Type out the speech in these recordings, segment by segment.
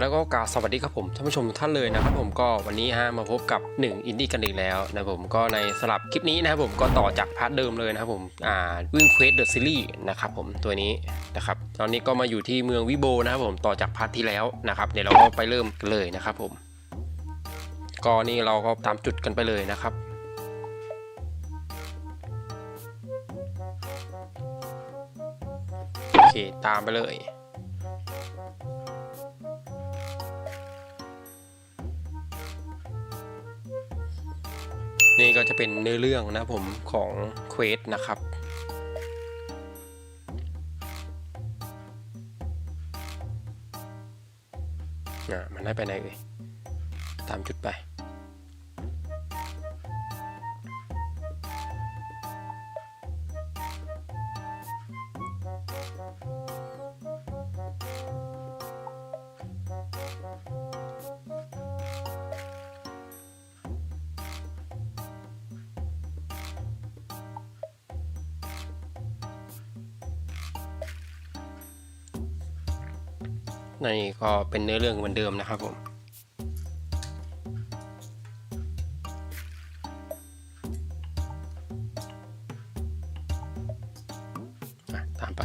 แล้วก็กล่าวสวัสดีครับผมท่านผู้ชมทุกท่านเลยนะครับผมก็วันนี้ฮะมาพบกับ 1 อินดี้กันอีกแล้วนะผมก็ในสลับคลิปนี้นะครับผมก็ต่อจากพาร์ทเดิมเลยนะครับผมอ่าวิ่งเควสเดอะซีรีส์นะครับผมตัวนี้นะครับตอนนี้ก็มาอยู่ที่เมืองวิโบนะครับผมต่อจากพาร์ทที่แล้วนะครับเดี๋ยวเราก็ไปเริ่มกันเลยนะครับผมก็นี่เราก็ตามจุดกันไปเลยนะครับโอเคตามไปเลย นี่ก็จะเป็นเนื้อเรื่องนะผมของเควสนะครับ มันได้ไปไหนเอ่ย ตามจุดไป นี่ก็เป็นเนื้อเรื่องเหมือนเดิมนะครับผมตามไป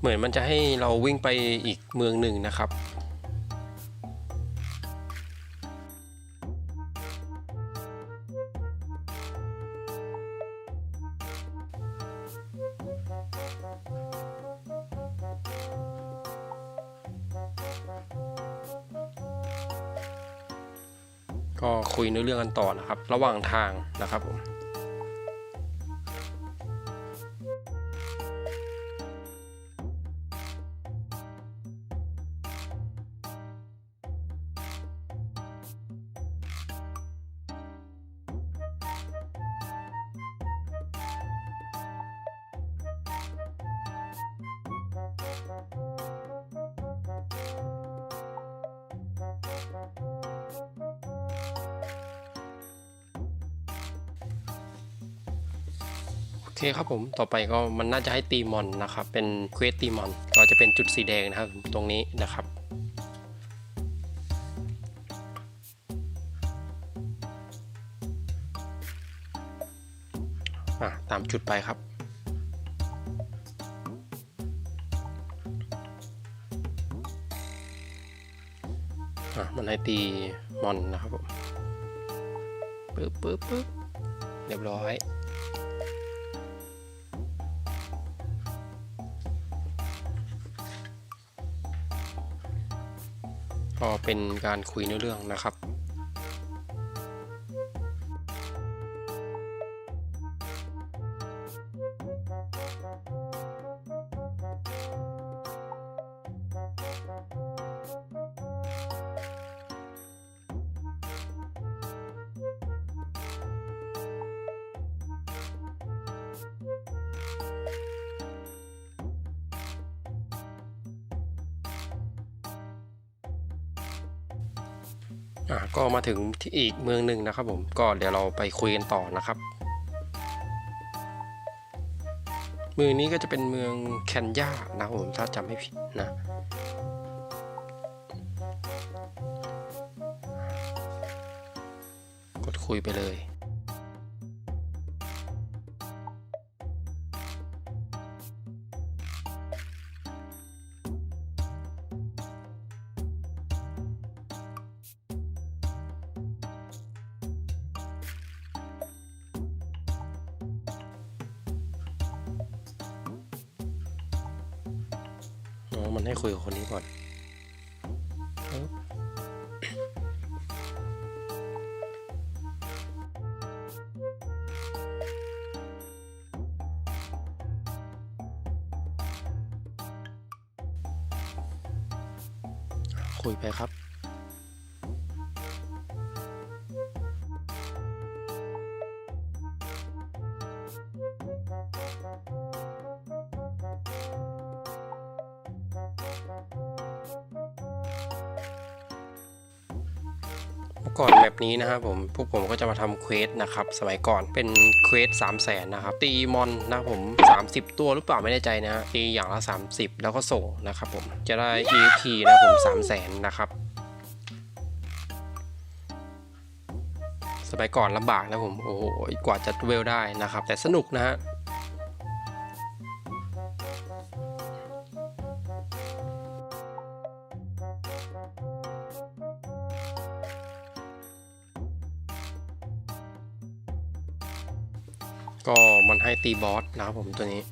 เหมือนมันจะให้เราวิ่งไปอีกเมืองหนึ่งนะครับ ก็คุยเนื้อเรื่องกันต่อนะครับ ระหว่างทางนะครับผม เคครับผมต่อไปก็มันน่าจะให้ตีมอนนะครับเป็นเควสตีมอนก็จะเป็นจุดสีแดงนะครับตรงนี้นะครับอะตามจุดไปครับอะมันให้ตีมอนนะครับผมปึ๊บปึ๊บปึ๊บเรียบร้อย ก็เป็นการคุยเนื้อเรื่องนะครับ อะก็มาถึงที่อีกเมืองหนึ่งนะครับผมก็เดี๋ยวเราไปคุยกันต่อนะครับ เมืองนี้ก็จะเป็นเมืองแคนยานะผมถ้าจำไม่ผิดนะกดคุยไปเลย มันให้คุยกับคนนี้ก่อน เมื่อก่อนแบบนี้นะครับผมพวกผมก็จะมาทำเควสนะครับสมัยก่อนเป็นเควส3 0 0แสนนะครับตีมอนนะผม 30 ตัวหรือเปล่าไม่แน่ใจนะฮะตีอย่างละ 30 แล้วก็ส่งนะครับผมจะได้ EP นะผม3 0 0แสนนะครับสมัยก่อนลำบากนะผมโอ้โหกว่าจะเวลได้นะครับ แต่สนุกนะฮะ ให้ตีบอสนะครับผมตัวนี้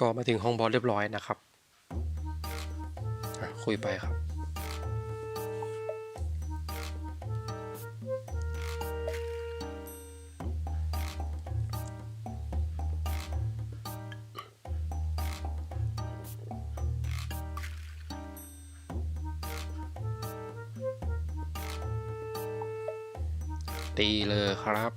ก็มาถึงห้องบอสเรียบร้อยนะครับ คุยไปครับ ตีเลยครับ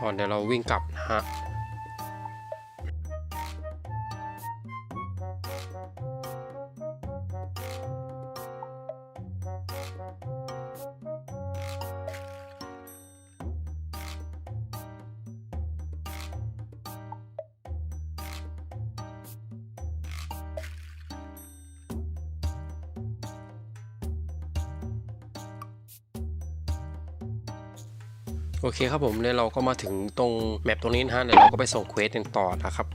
ก่อนเดี๋ยวเราวิ่งกลับนะฮะ โอเคครับผมเนี่ยเราก็มาถึงตรงแมปตรงนี้นะฮะเดี๋ยวเราก็ไปส่งเควสกันต่อนะครับ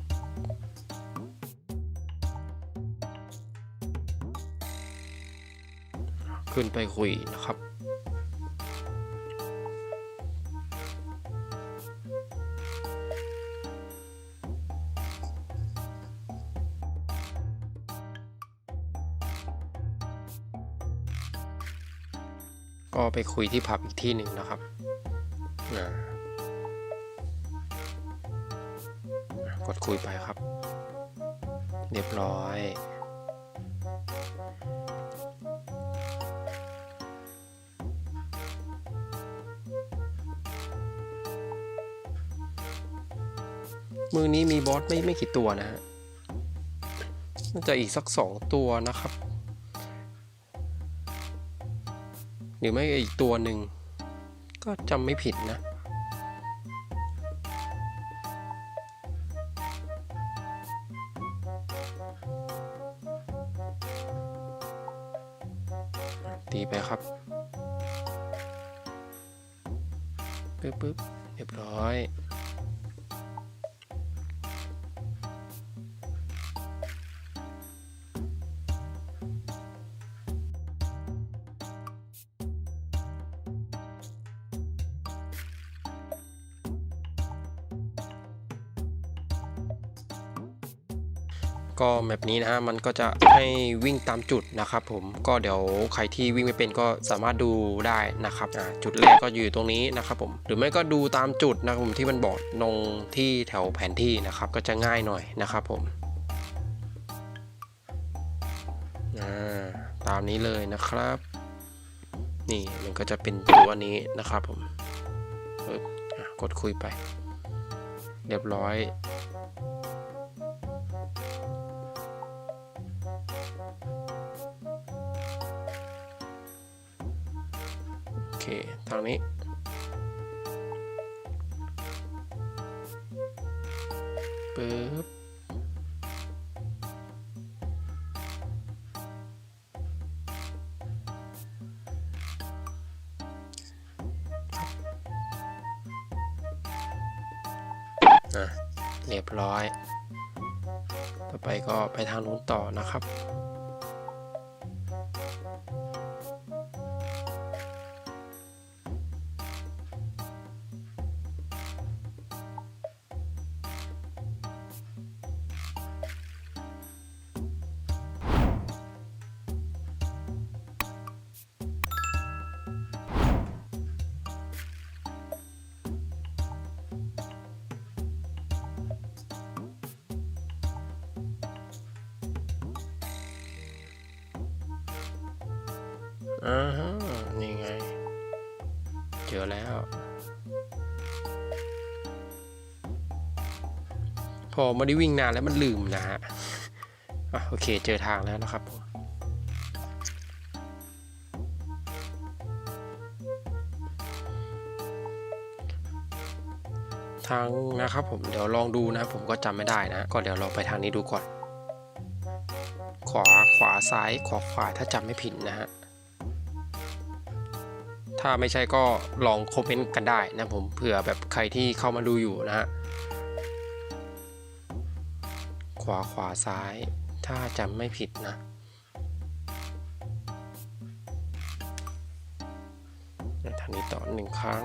ขึ้นไปคุยนะครับก็ไปคุยที่ผับอีกที่หนึ่งนะครับ กดคุยไปครับ เรียบร้อยมือนี้มีบอสไม่ไม่กี่ตัวนะฮะ น่าจะอีกสักสองตัวนะครับ หรือไม่อีกตัวหนึ่ง ก็จำไม่ผิดนะตีไปครับปึ๊บปึ๊บเรียบร้อย ก็แมปนี้นะฮะมันก็จะให้วิ่งตามจุดนะครับผมก็เดี๋ยวใครที่วิ่งไม่เป็นก็สามารถดูได้นะครับจุดแรกก็อยู่ตรงนี้นะครับผมหรือไม่ก็ดูตามจุดนะครับผมที่มันบอกลงที่แถวแผนที่นะครับก็จะง่ายหน่อยนะครับผมตามนี้เลยนะครับ นี่มันก็จะเป็นตัวนี้นะครับผมกดคุยไป เรียบร้อย เคทางนี้ปึ๊บอะเรียบร้อย ต่อไปก็ไปทางนู้นต่อนะครับ อ่าฮะนี่ไง เจอแล้ว พอไม่ได้วิ่งนานแล้วมันลืมนะฮะอะโอเคเจอทางแล้วนะครับผมทางนะครับผมเดี๋ยวลองดูนะผมก็จำไม่ได้นะ ก็เดี๋ยวลองไปทางนี้ดูก่อน ขวาขวาซ้ายขวาขวาถ้าจำไม่ผิดนะฮะ ถ้าไม่ใช่ก็ลองคอมเมนต์กันได้นะผมเผื่อแบบใครที่เข้ามาดูอยู่นะฮะขวาขวาซ้ายถ้าจำไม่ผิดนะทางนี้ต่อหนึ่งครั้ง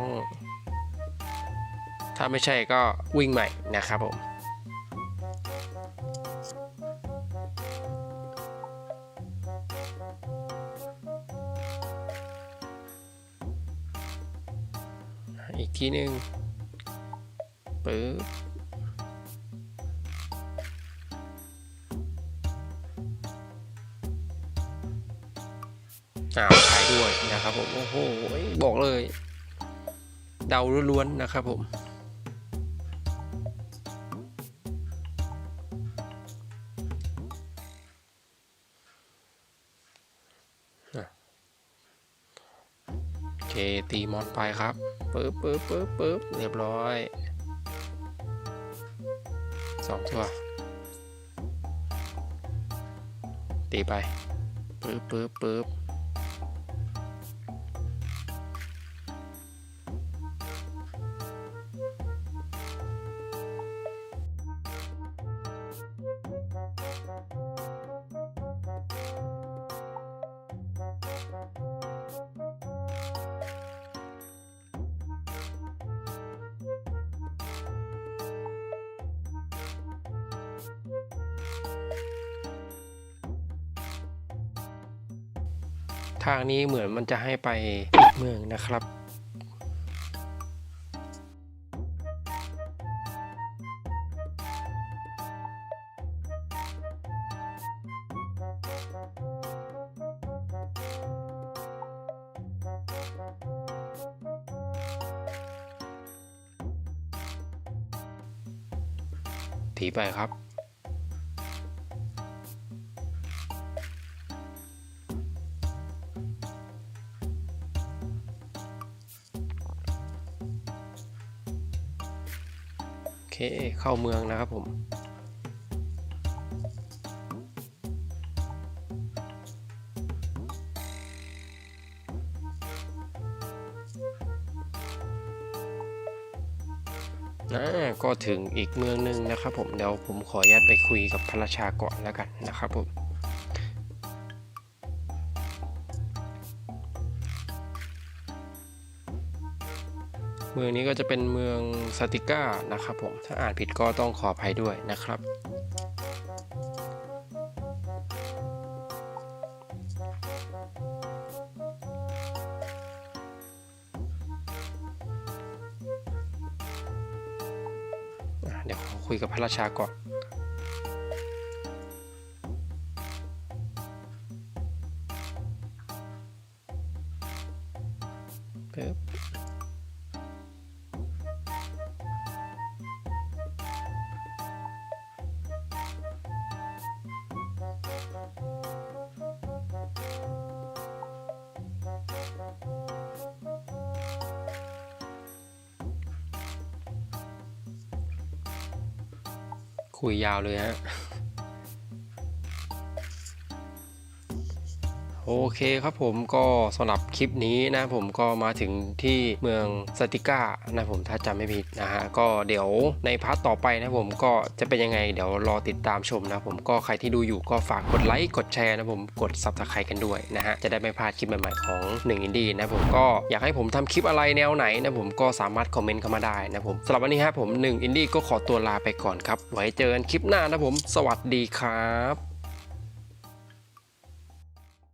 ถ้าไม่ใช่ก็วิ่งใหม่นะครับผม อีกทีหนึ่งปึ๊บอ้าวขายด้วยนะครับผม โอ้โห บอกเลย เดาล้วนๆนะครับผม เคตีมอนไปครับปึ๊บปึ๊บปึ๊บปึ๊บเรียบร้อยสองตัวตีไปปึ๊บปึ๊บปึ๊บ ทางนี้เหมือนมันจะให้ไปอีกเมืองนะครับถีไปครับ เคเข้าเมืองนะครับผม นะก็ถึงอีกเมืองหนึ่งนะครับผม เดี๋ยวผมขออนุญาตไปคุยกับพระราชาก่อนแล้วกันนะครับผม เมืองนี้ก็จะเป็นเมืองสติก้านะครับผม ถ้าอ่านผิดก็ต้องขออภัยด้วยนะครับ เดี๋ยวคุยกับพระราชาก่อนปึ๊บ คุยยาวเลยฮะ โอเคครับผมก็สำหรับคลิปนี้นะผมก็มาถึงที่เมืองสติก้านะผมถ้าจำไม่ผิดนะฮะก็เดี๋ยวในพาร์ทต่อไปนะผมก็จะเป็นยังไงเดี๋ยวรอติดตามชมนะผมก็ใครที่ดูอยู่ก็ฝากกดไลค์กดแชร์นะผมกด subscribe กันด้วยนะฮะจะได้ไม่พลาดคลิปใหม่ๆของ1อินดี้นะผมก็อยากให้ผมทำคลิปอะไรแนวไหนนะผมก็สามารถคอมเมนต์เข้ามาได้นะผมสำหรับวันนี้ครับผม1อินดี้ก็ขอตัวลาไปก่อนครับไว้เจอกันคลิปหน้านะผม สวัสดีครับ